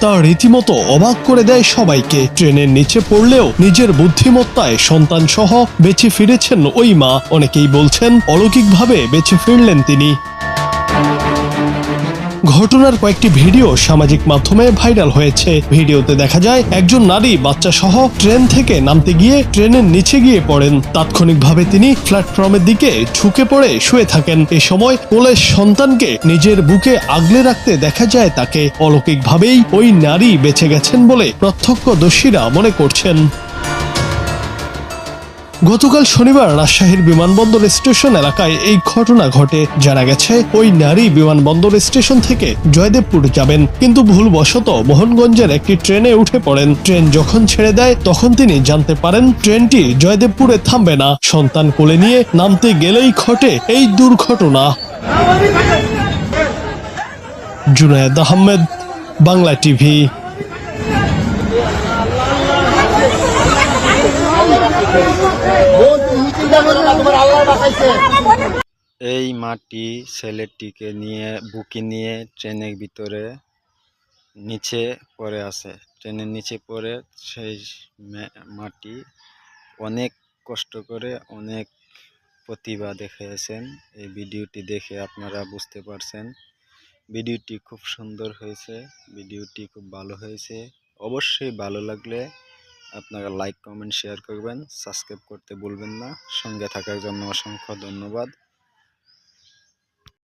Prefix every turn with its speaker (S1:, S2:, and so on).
S1: তা রীতিমতো অবাক করে দেয় সবাইকে। ট্রেনের নিচে পড়লেও নিজের বুদ্ধিমত্তায় সন্তান সহ বেঁচে ফিরেছেন ওই মা। অনেকেই বলছেন, অলৌকিকভাবে বেঁচে ফিরলেন তিনি। ঘটনার কয়েকটি ভিডিও সামাজিক মাধ্যমে ভাইরাল হয়েছে। ভিডিওতে দেখা যায়, একজন নারী বাচ্চা সহ ট্রেন থেকে নামতে গিয়ে ট্রেনের নিচে গিয়ে পড়েন। তাৎক্ষণিকভাবে তিনি প্ল্যাটফর্মের দিকে ঝুঁকে পড়ে শুয়ে থাকেন। এ সময় কোলের সন্তানকে নিজের বুকে আগলে রাখতে দেখা যায় তাকে। অলৌকিকভাবেই ওই নারী বেঁচে গেছেন বলে প্রত্যক্ষদর্শীরা মনে করছেন। গতকাল শনিবার রাজশাহীর বিমানবন্দর স্টেশন এলাকায় এই ঘটনা ঘটে। জানা গেছে, ওই নারী বিমানবন্দর স্টেশন থেকে জয়দেবপুর যাবেন, কিন্তু ভুলবশত মোহনগঞ্জের একটি ট্রেনে উঠে পড়েন। ট্রেন যখন ছেড়ে দেয়, তখন তিনি জানতে পারেন ট্রেনটি জয়দেবপুরে থামবে না। সন্তান কোলে নিয়ে নামতে গেলেই ঘটে এই দুর্ঘটনা। জুনায়েদ আহমেদ, বাংলা টিভি।
S2: এই মাটি ছেলেটিকে নিয়ে, বুকে নিয়ে ট্রেনের ভিতরে নিচে পড়ে আছে। ট্রেনের নিচে পড়ে সেই মাটি অনেক কষ্ট করে অনেক প্রতিভা দেখিয়েছেন। এই ভিডিওটি দেখে আপনারা বুঝতে পারছেন। ভিডিওটি খুব সুন্দর হয়েছে, ভিডিওটি খুব ভালো হয়েছে। অবশ্যই ভালো লাগলে আপনারা লাইক কমেন্ট শেয়ার করবেন সাবস্ক্রাইব করতে ভুলবেন না। সঙ্গে থাকার জন্য অসংখ্য ধন্যবাদ।